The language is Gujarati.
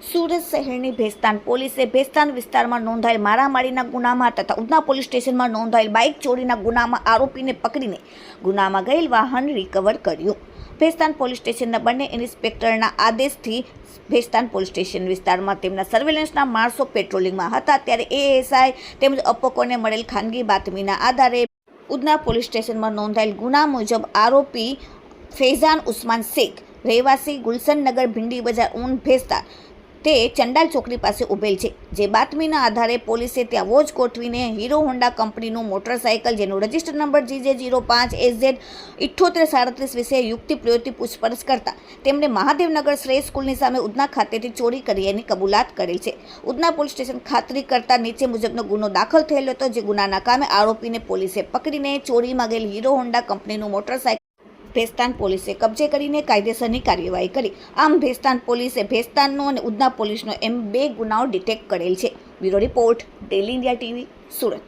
સુરત શહેરની ભેસ્તાન. પોલીસે ભેસ્તાન વિસ્તારમાં નોંધાયેલ મારામારીના ગુનામાં તથા ઉધના પોલીસ સ્ટેશનમાં નોંધાયેલ બાઇક ચોરીના ગુનામાં આરોપીને પકડીને ગુનામાં ગયેલ વાહન રિકવર કર્યું. ભેસ્તાન પોલીસ સ્ટેશનના બંને ઇન્સ્પેક્ટરના આદેશથી ભેસ્તાન પોલીસ સ્ટેશન વિસ્તારમાં તેમના સર્વેલન્સના માણસો પેટ્રોલિંગમાં હતા. ત્યારે એએસઆઈ તેમજ અપકોને મળેલ ખાનગી બાતમીના આધારે ઉધના પોલીસ સ્ટેશનમાં નોંધાયેલ ગુના મુજબ આરોપી ફૈઝાન ઉસ્માન શેખ, રહેવાસી ગુલશનનગર ભીંડી બજાર, ઊન ભેસ્તા તે ચંડાલ ચોકડી પાસે ઉભેલ છે. જે બાતમીના આધારે પોલીસે ત્યાં વોચ ગોઠવીને હીરો હોન્ડા કંપનીનું મોટરસાયકલ, જેનો રજિસ્ટર નંબર જીજે જીરો પાંચ એઝેડ ઇઠ્ઠોતેર સાડત્રીસ વિશે યુક્તિ પ્રયુક્તિ પૂછપરછ કરતા તેમણે મહાદેવનગર શ્રેય સ્કૂલની સામે ઉધના ખાતેથી ચોરી કરી એની કબૂલાત કરેલ છે. ઉધના પોલીસ સ્ટેશન ખાતરી કરતા નીચે મુજબનો ગુનો દાખલ થયેલો હતો, જે ગુનાના કામે આરોપીને પોલીસે પકડીને ચોરી ગયેલ હીરો હોન્ડા કંપનીનું મોટરસાયકલ ભેસ્તાન પોલીસે કબજે કરીને કાયદેસરની કાર્યવાહી કરી. આમ ભેસ્તાન પોલીસે ભેસ્તાનનો અને ઉધના પોલીસનો એમ બે ગુનાઓ ડિટેક્ટ કરેલ છે. Bureau report, daily India TV, Surat.